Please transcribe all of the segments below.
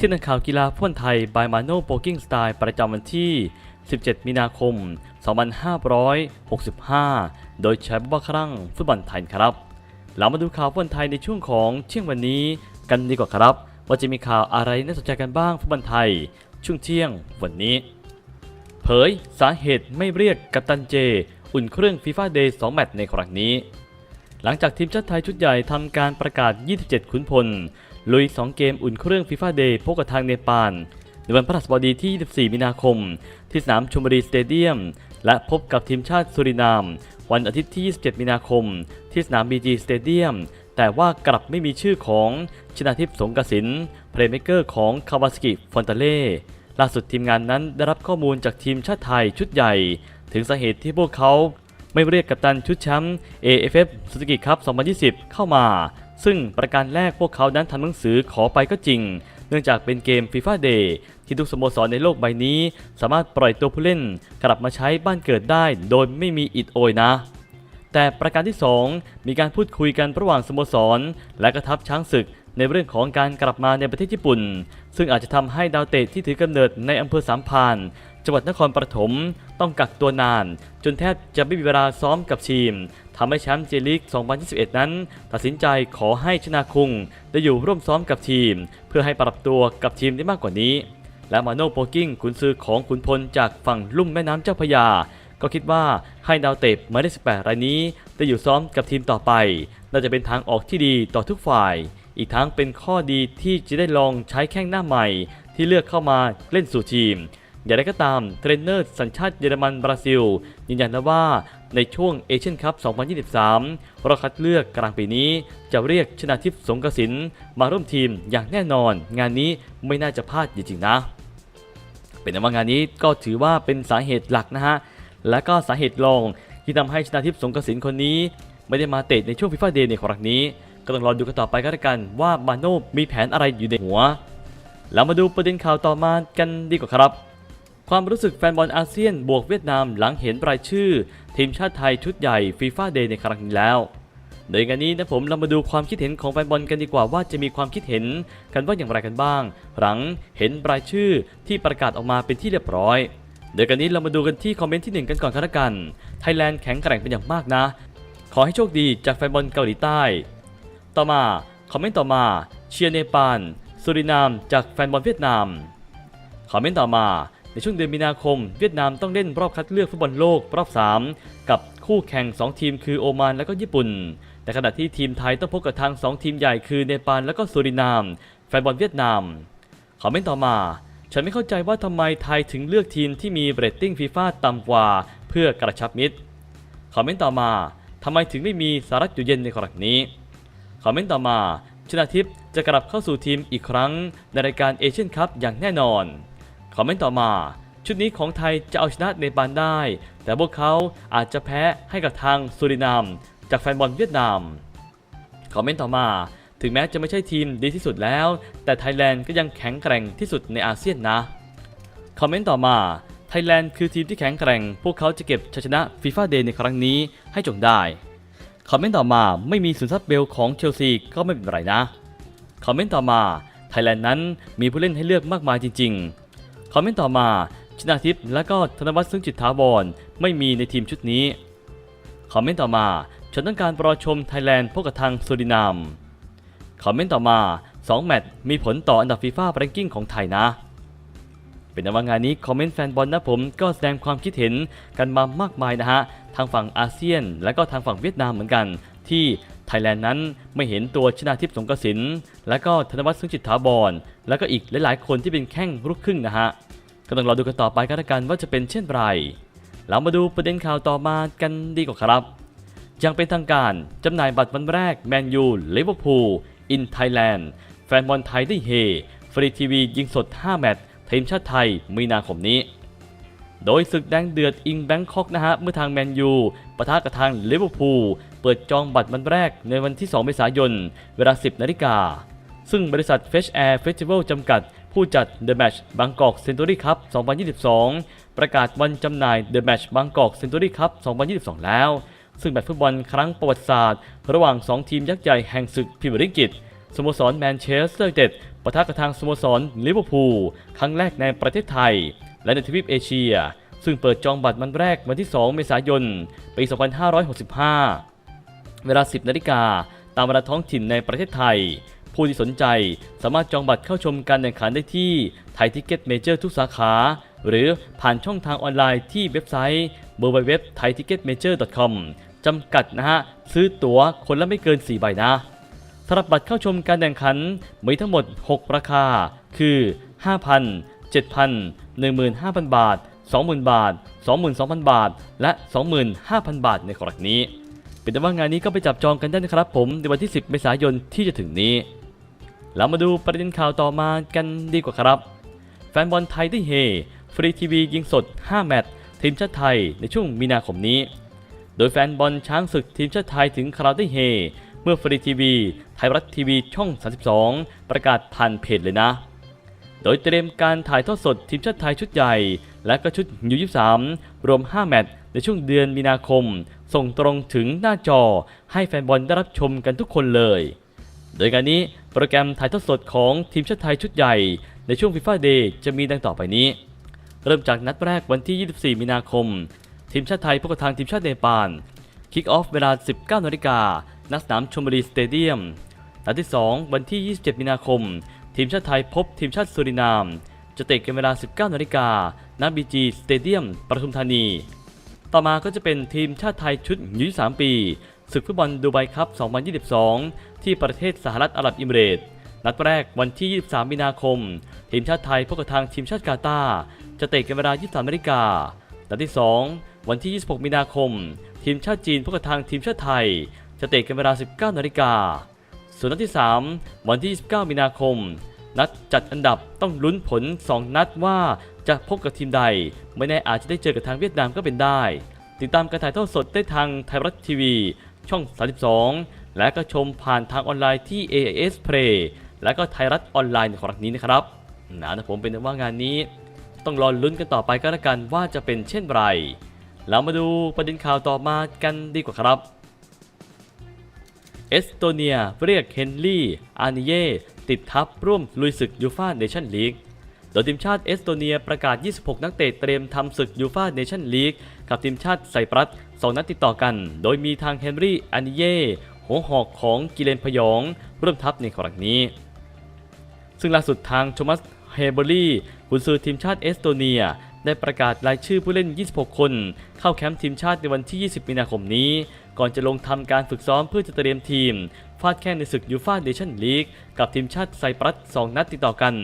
ที่นักข่าวกีฬาฟุตบอลไทยบายมาโนโปกิ้งสไตล์ประจำวันที่ 17 มีนาคม 2565 โดยใช้บัคครั่งฟุตบอลไทยครับ เรามาดูข่าวฟุตบอลไทยในช่วงของเที่ยงวันนี้กันดีกว่าครับ ว่าจะมีข่าวอะไรน่าสนใจกันบ้างฟุตบอลไทย ช่วงเที่ยงวันนี้ เผยสาเหตุไม่เรียกกัปตันเจ อุ่นเครื่องฟีฟ่าเดย์2แมตช์ในครั้งนี้ หลังจากทีมชาติไทยชุดใหญ่ทำการประกาศ 27 ขุนพล ลุย 2 เกมอุ่นเครื่องฟีฟ่าเดย์พบกับทางเนปาลในวันพฤหัสบดีที่ 24 มีนาคม ที่สนามชมบุรีสเตเดียม และพบกับทีมชาติสุรินาม วันอาทิตย์ที่ 27 มีนาคม ที่สนามบีจีสเตเดียม แต่ว่ากลับไม่มีชื่อของชนาทิพย์สงกสินเพลย์เมเกอร์ของคาวาสกิฟอนตาเล่ล่าสุดทีมงานนั้นได้รับข้อมูลจากทีมชาติไทยชุดใหญ่ ถึงสาเหตุที่พวกเขาไม่เรียกกัปตันชุดแชมป์ AFF Suzuki Cup 2020 เข้ามา ซึ่งประการแรกพวกเขานั้นทำหนังสือขอไปก็จริง เนื่องจากเป็นเกม FIFA Day ที่ทุกสโมสรในโลกใบนี้ สามารถปล่อยตัวผู้เล่นกลับมาใช้บ้านเกิดได้ โดยไม่มีอิดโอยนะ แต่ประการที่ 2 มีการพูดคุยกันระหว่างสโมสร และกระทัพช้างศึกในเรื่องของการกลับมาในประเทศญี่ปุ่น ซึ่งอาจจะทำให้ดาวเตะที่ถือกำเนิดในอำเภอสามพาน จังหวัดนครปฐมต้องกักตัวนาน จนแทบจะไม่มีเวลาซ้อมกับทีม ทำให้แชมป์เจลีก2021 นั้น ตัดสินใจขอให้ชนาคุง ได้อยู่ร่วมซ้อมกับทีม เพื่อให้ปรับตัวกับทีมได้มากกว่านี้ และมาโนโปกิ้งขุนซือของขุนพลจากฝั่งลุ่มแม่น้ำเจ้าพยา ก็คิดว่าให้ดาวเตะมายเลข18 รายนี้ได้อยู่ซ้อมกับทีมต่อไป น่าจะเป็นทางออกที่ดีต่อทุกฝ่าย อีกทั้งเป็นข้อดีที่จะได้ลองใช้แข้งหน้าใหม่ ที่เลือกเข้ามาเล่นสู่ทีม อย่างไรก็ตามเทรนเนอร์สัญชาติเยอรมันบราซิล ยืนยันนะว่าในช่วงเอเชียนคัพ 2023 รอบคัดเลือกกลางปีนี้ จะเรียกชนาทิพย์สงกสินมาร่วมทีมอย่างแน่นอน งานนี้ไม่น่าจะพลาดจริงๆนะ เป็นนว่างานนี้ก็ถือว่าเป็นสาเหตุหลักนะฮะ และก็สาเหตุรองที่ทำให้ชนาทิพย์สงกสินคนนี้ ไม่ได้มาเตะในช่วงฟีฟ่าเดย์ในครั้งนี้ ก็ต้องรอดูกันต่อไปก็แล้วกันว่ามาโน่มีแผนอะไรอยู่ในหัว แล้วมาดูประเด็นข่าวต่อมากันดีกว่าครับ ความรู้สึกแฟนบอลอาเซียนบวกเวียดนามหลังเห็นรายชื่อ ทีมชาติไทยชุดใหญ่ฟีฟ่าเดย์ในครั้งนี้แล้ว โดยงานนี้นะผมเรามาดูความคิดเห็นของแฟนบอลกันดีกว่าว่าจะมีความคิดเห็นกันว่าอย่างไรกันบ้าง หลังเห็นรายชื่อที่ประกาศออกมาเป็นที่เรียบร้อยโดยกันนี้เรามาดูกันที่คอมเมนต์ที่หนึ่งกันก่อนกันละกันไทยแลนด์แข็งแกร่งเป็นอย่างมากนะ ขอให้โชคดีจากแฟนบอลเกาหลีใต้ ต่อมาคอมเมนต์ต่อมาเชียร์เนปาลสุรินามจากแฟนบอลเวียดนามคอมเมนต์ต่อมา ในช่วงเดือนมีนาคม เวียดนามต้องเล่นรอบคัดเลือกฟุตบอลโลกรอบ 3 กับคู่แข่ง 2 ทีมคือโอมานและก็ญี่ปุ่น แต่ขณะที่ทีมไทยต้องพบกับทาง 2 ทีมใหญ่คือเนปาลและก็สุรินามแฟนบอลเวียดนามคอมเมนต์ต่อมา ฉันไม่เข้าใจว่าทำไมไทยถึงเลือกทีมที่มีเรตติ้งฟีฟ่าต่ำกว่า เพื่อกระชับมิตรคอมเมนต์ต่อมาทำไมถึงไม่มีสารัตอยู่เย็นในครั้งนี้คอมเมนต์ต่อมาชนาทิพย์จะกลับเข้าสู่ทีมอีกครั้งในรายการเอเชียนคัพอย่างแน่นอน คอมเมนต์ต่อมา ชุดนี้ของไทยจะเอาชนะเนปาลได้ แต่พวกเขาอาจจะแพ้ให้กับทางสุรินามจากแฟนบอลเวียดนามคอมเมนต์ต่อมาถึงแม้จะไม่ใช่ทีมดีที่สุดแล้ว แต่ไทยแลนด์ก็ยังแข็งแกร่งที่สุดในอาเซียนนะ คอมเมนต์ต่อมา ไทยแลนด์คือทีมที่แข็งแกร่ง พวกเขาจะเก็บชัยชนะฟีฟ่าเดย์ในครั้งนี้ให้จงได้ คอมเมนต์ต่อมาไม่มีสุนทรเบลของเชลซีก็ไม่เป็นไรนะ คอมเมนต์ต่อมา ไทยแลนด์นั้นมีผู้เล่นให้เลือกมากมายจริง ๆ อมเมนต์ต่อมาชนาทิพย์และก็ธนวัฒน์ซึ่งจิตถาวรไม่มีในทีมชุดนี้ คอมเมนต์ต่อมา ฉันต้องการรอชมไทยแลนด์พบกับทางสุรินามคอมเมนต์ต่อมา 2 แมตช์มีผลต่ออันดับฟีฟ่าแรงกิ้งของไทยนะ เป็นนว่างานนี้คอมเมนต์แฟนบอลนะผมก็แสดงความคิดเห็นกันมามากมายนะฮะ ทางฝั่งอาเซียน และก็ทางฝั่งเวียดนามเหมือนกัน ที่ไทยแลนด์นั้นไม่เห็นตัวชนาทิพย์สงกสิน และก็ธนวัฒน์ซึ่งจิตถาวรและก็อีกหลายๆ คนที่เป็นแข้งลูกครึ่งนะฮะก็ต้องรอดูกันต่อไปกันละกันว่าจะเป็นเช่นไร เรามาดูประเด็นข่าวต่อมากันดีกว่าครับ ยังเป็นทางการจำหน่ายบัตรวันแรกแมนยูลิเวอร์พูลอินไทยแลนด์แฟนบอลไทยได้เฮฟรีทีวียิงสด 5 แมตช์ทีมชาติไทยมีนาคมนี้ โดยศึกแดงเดือดอิงแบงคอกนะฮะ เมื่อทางแมนยูปะทะกับทางลิเวอร์พูล ปิดจองบัตรวันแรกในวันที่ 2 เมษายน เวลา 10 นาฬิกา ซึ่งบริษัท Fresh Air Festival จำกัด ผู้จัด The Match Bangkok Century Cup 2022 ประกาศวันจำหน่าย The Match Bangkok Century Cup 2022 แล้ว ซึ่งแมตช์ฟุตบอลครั้งประวัติศาสตร์ ระหว่าง 2 ทีมยักษ์ใหญ่แห่งศึกพรีเมียร์ลีกอังกฤษสโมสรแมนเชสเตอร์ยูไนเต็ดปะทะกับทางสโมสรลิเวอร์พูลครั้งแรกในประเทศไทย และในทวีปเอเชียซึ่งเปิดจองบัตรวันแรกวันที่ 2 เมษายน ปี 2565 เวลา 10 นาฬิกา ตามเวลาท้องถิ่นในประเทศไทย ผู้ที่สนใจสามารถจองบัตรเข้าชมการแข่งขันได้ที่ไทยทิเก็ตเมเจอร์ทุกสาขา หรือผ่านช่องทางออนไลน์ที่เว็บไซต์ www.thaiticketmajor.com จำกัดนะฮะ ซื้อตั๋วคนละไม่เกิน 4 ใบนะสำหรับบัตรเข้าชมการแข่งขันมีทั้งหมด 6 ราคา คือ 5,000 7,000 15,000 บาท 20,000 บาท 22,000 บาท และ 25,000 บาทในครั้งนี้ เป็นแต่ว่างานนี้ก็ไปจับจองกันได้นะครับผมในวันที่ 10 เมษายนที่จะถึงนี้ เรามาดูประเด็นข่าวต่อมากันดีกว่าครับ แฟนบอลไทยได้เฮฟรีทีวียิงสด 5 แมตช์ทีมชาติไทยในช่วงมีนาคมนี้ โดยแฟนบอลช้างศึกทีมชาติไทยถึงคราวได้เฮเมื่อฟรีทีวีไทยรัฐทีวีช่อง 32 ประกาศผ่านเพจเลยนะ โดยเตรียมการถ่ายทอดสดทีมชาติไทยชุดใหญ่ และก็ชุดยู23รวม 5 แมตช์ในช่วงเดือนมีนาคม ส่งตรงถึงหน้าจอให้แฟนบอลได้รับชมกันทุกคนเลย โดยการนี้โปรแกรมถ่ายทอดสดของทีมชาติไทยชุดใหญ่ ในช่วงฟีฟ่าเดย์จะมีดังต่อไปนี้ เริ่มจากนัดแรกวันที่ 24 มีนาคม ทีมชาติไทยพบกับทางทีมชาติเนปาลคิกออฟเวลา 19นาฬิกาณสนามชมบุรีสเตเดียมนัดที่ 2 วันที่ 27 มีนาคม ทีมชาติไทยพบทีมชาติสุรินาม จะเตะกันเวลา 19นาฬิกาณบีจีสเตเดียมปทุมธานี ต่อมาก็จะเป็นทีมชาติไทยชุดยุ3ปีศึกฟุตบอลดูไบคัพ 2022 ที่ประเทศสหรัฐอาหรับอิมเรตนัดแรกวันที่ 23 มีนาคม ทีมชาติไทยพบกับทางทีมชาติกาตาร์จะเตะกันเวลา 23นาฬิกานัดที่ 2 วันที่ 26 มีนาคม ทีมชาติจีนพบกับทางทีมชาติไทย จะเตะกันเวลา 19นาฬิกา ส่วนนัดที่ 3 วันที่ 29 มีนาคม นัดจัดอันดับต้องลุ้นผล 2 นัดว่าจะพบกับทีมใด ไม่แน่อาจจะได้เจอกับทางเวียดนามก็เป็นได้ ติดตามการถ่ายทอดสดได้ทางไทยรัฐทีวี ช่อง 32 และก็ชมผ่านทางออนไลน์ที่ AIS Play และก็ไทยรัฐออนไลน์ในครั้งนี้นะครับนะนะผมเป็นว่างานนี้ ต้องรอลุ้นกันต่อไปก็แล้วกันว่าจะเป็นเช่นไรเรามาดูประเด็นข่าวต่อมากันดีกว่าครับ เอสโตเนียเรียกเฮนรี่ อานิเย ติดทัพร่วมลุยศึกยูฟาเนชั่นลีก โดยทีมชาติเอสโตเนียประกาศ 26 นักเตะเตรียมทำศึกยูฟาเนชั่นลีกกับทีมชาติไซปรัส 2 นัดติดต่อกัน โดยมีทางเฮนรี่ อานิเย หัวหอกของกิเลนพยองร่วมทัพในครั้งนี้ ซึ่งล่าสุดทางโทมัส เฮเบอรี่กุนซือทีมชาติเอสโตเนียได้ประกาศรายชื่อผู้เล่น 26 คน เข้าแคมป์ทีมชาติในวันที่ 20 มีนาคมนี้ ก่อนจะลงทำการฝึกซ้อมเพื่อจะเตรียมทีม ฟาดแข่งในศึกยูฟาเนชั่นลีกกับทีมชาติไซปรัส 2 นัดติดต่อกัน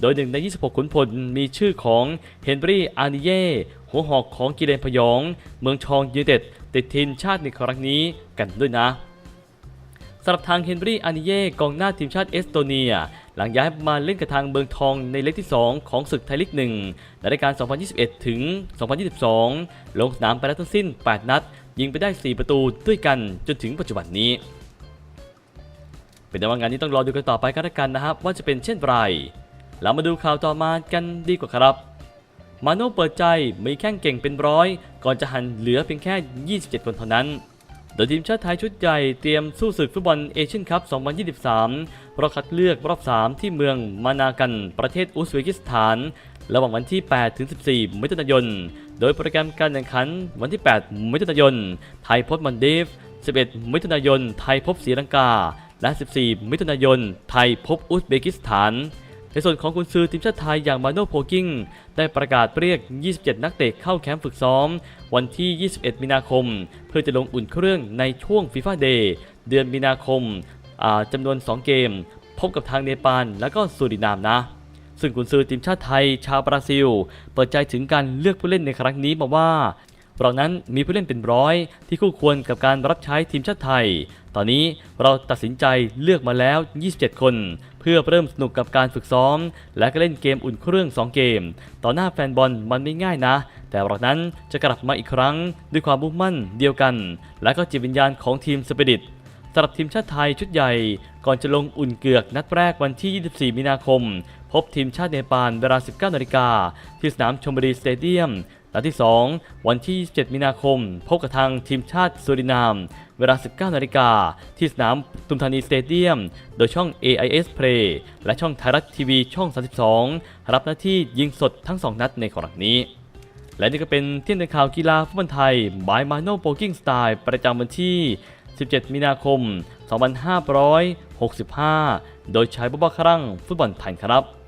โดยหนึ่งใน 26 ขุนพลมีชื่อของเฮนรี่อานิเย่หัวหอกของกิเลนพยอง เมืองชองยูไนเต็ดติดทีมชาติในครั้งนี้กันด้วยนะสำหรับทางเฮนรี่อานิเย่กองหน้าทีมชาติเอสโตเนีย หลังย้ายมาเล่นกับทางเมืองทองในเล็กที่ 2 ของศึกไทยลีกหนึ่งในรายการ 2021 ถึง 2022 ลงสนามไปแล้วทั้งสิ้น 8 นัด ยิงไปได้ 4 ประตูด้วยกันจนถึงปัจจุบันนี้ เป็นแต่ว่างานนี้ต้องรอดูกันต่อไปกันแล้วกันนะครับ ว่าจะเป็นเช่นไรเรามาดูข่าวต่อมากันดีกว่าครับ มาโน่เปิดใจมีแข้งเก่งเป็นร้อย ก่อนจะหันเหลือเพียงแค่ 27 คนเท่านั้น โดยทีมชาติไทยชุดใหญ่เตรียมสู้ศึกฟุตบอลเอเชียนคัพ 2023รอบคัดเลือกรอบ 3 ที่เมืองมานากันประเทศอุซเบกิสถาน ระหว่างวันที่ 8 ถึง 14 มิถุนายน โดยโปรแกรมการแข่งขันวันที่ 8 มิถุนายน ไทยพบมันดีฟ 11 มิถุนายน ไทยพบศรีลังกา และ 14 มิถุนายน ไทยพบอุซเบกิสถาน ในส่วนของกุนซือทีมชาติไทยอย่างมาโนโพกิ้ง ได้ประกาศเรียก 27 นักเตะเข้าแคมป์ฝึกซ้อม วันที่ 21 มีนาคม เพื่อจะลงอุ่นเครื่องในช่วงฟีฟ่าเดย์เดือนมีนาคมาจำนวน 2 เกม พบกับทางเนปาลและก็สุรินามนะ ซึ่งกุนซือทีมชาติไทยชาวบราซิล เปิดใจถึงการเลือกผู้เล่นในครั้งนี้มาว่าเรานั้นมีผู้เล่นเป็นร้อยที่คู่ควรกับการรับใช้ทีมชาติไทย ตอนนี้เราตัดสินใจเลือกมาแล้ว 27 คน เพื่อเริ่มสนุกกับการฝึกซ้อม และก็เล่นเกมอุ่นเครื่อง 2 เกม ต่อหน้าแฟนบอลมันไม่ง่ายนะ แต่เรานั้นจะกลับมาอีกครั้งด้วยความมุ่งมั่นเดียวกัน และก็จิตวิญญาณของทีมสปิริต สำหรับทีมชาติไทยชุดใหญ่ ก่อนจะลงอุ่นเกือกนัดแรกวันที่ 24 มีนาคม พบทีมชาติเนปาลเวลา 19นาฬิกาที่สนามชมบุรีสเตเดียมนัดที่ 2 วันที่ 27 มีนาคม พบกับทางทีมชาติสุรินาม เวลา 19 นาฬิกา ที่สนามตุมธานีสเตเดียม โดยช่อง AIS Play และช่องไทยรัฐทีวีช่อง 32 รับหน้าที่ยิงสดทั้ง 2 นัดในครั้งนี้ และนี่ก็เป็นเที่ยงในข่าวกีฬาฟุตบอลไทย by Mano p o k i n g Style ประจำวันที่ 17 มีนาคม 2565 โดยใช้บ๊อบครั่งฟุตบอลไทยครับ